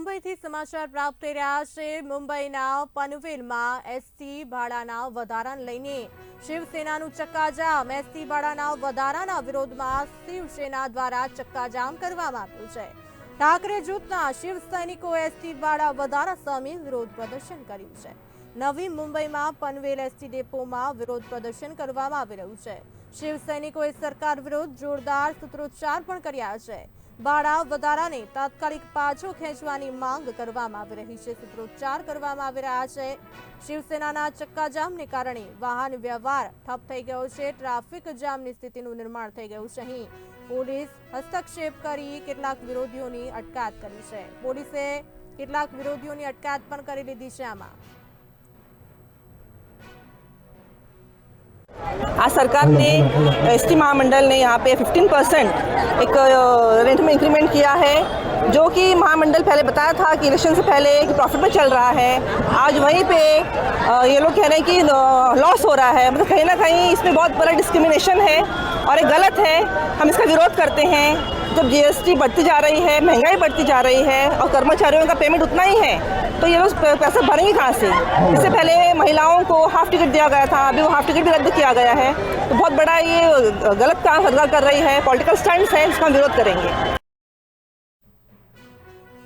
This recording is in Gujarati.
મુંબઈથી સમાચાર પ્રાપ્ત થઈ રહ્યા છે. મુંબઈના પનવેલમાં એસટી ભાડાના વધારાને લઈને શિવસેનાનું ચક્કાજામ. એસટી ભાડાના વધારાના વિરોધમાં શિવસેના દ્વારા ચક્કાજામ કરવામાં આવ્યું છે. ઠાકરે જૂથના શિવ સૈનિકો એસટી ભાડા વધારા સામે વિરોધ પ્રદર્શન કર્યું છે. નવી મુંબઈમાં પનવેલ એસટી ડેપોમાં વિરોધ પ્રદર્શન કરવામાં આવી રહ્યું છે. શિવ સૈનિકોએ સરકાર વિરુદ્ધ જોરદાર સૂત્રોચ્ચાર પણ કર્યા છે. ભાડા વધારાને તાત્કાલિક પાછો ખેંચવાની માંગ કરવામાં આવી રહી છે. સૂત્રોચ્ચાર કરવામાં આવી રહ્યા છે. શિવસેનાના ચક્કાજામને કારણે વાહન વ્યવહાર ઠપ થઈ ગયો છે. ટ્રાફિક જામની સ્થિતિનું નિર્માણ થઈ ગયું છે. અહીં પોલીસ હસ્તક્ષેપ કરી કેટલાક વિરોધીઓની અટકાયત કરી છે. પોલીસે કેટલાક વિરોધીઓની અટકાયત પણ કરી લીધી છે આમાં. आज सरकार ने एस टी महामंडल ने यहाँ पे 15 परसेंट एक रेंट में इंक्रीमेंट किया है, जो कि महामंडल पहले बताया था कि इलेक्शन से पहले कि प्रॉफिट में चल रहा है। आज वहीं पे ये लोग कह रहे हैं कि लॉस हो रहा है। मतलब कहीं ना कहीं इसमें बहुत बड़ा डिस्क्रिमिनेशन है और ये गलत है। हम इसका विरोध करते हैं। जब जीएसटी बढ़ती जा रही है, महँगाई बढ़ती जा रही है और कर्मचारियों का पेमेंट उतना ही है तो ये लोग पैसा भरेंगे कहाँ से? इससे पहले महिलाओं को हाफ़ टिकट दिया गया था, अभी वो हाफ़ टिकट भी रद्द किया गया है। तो बहुत बड़ा ये गलत काम सरकार कर रही है पॉलिटिकल स्टैंड है, इसका विरोध करेंगे।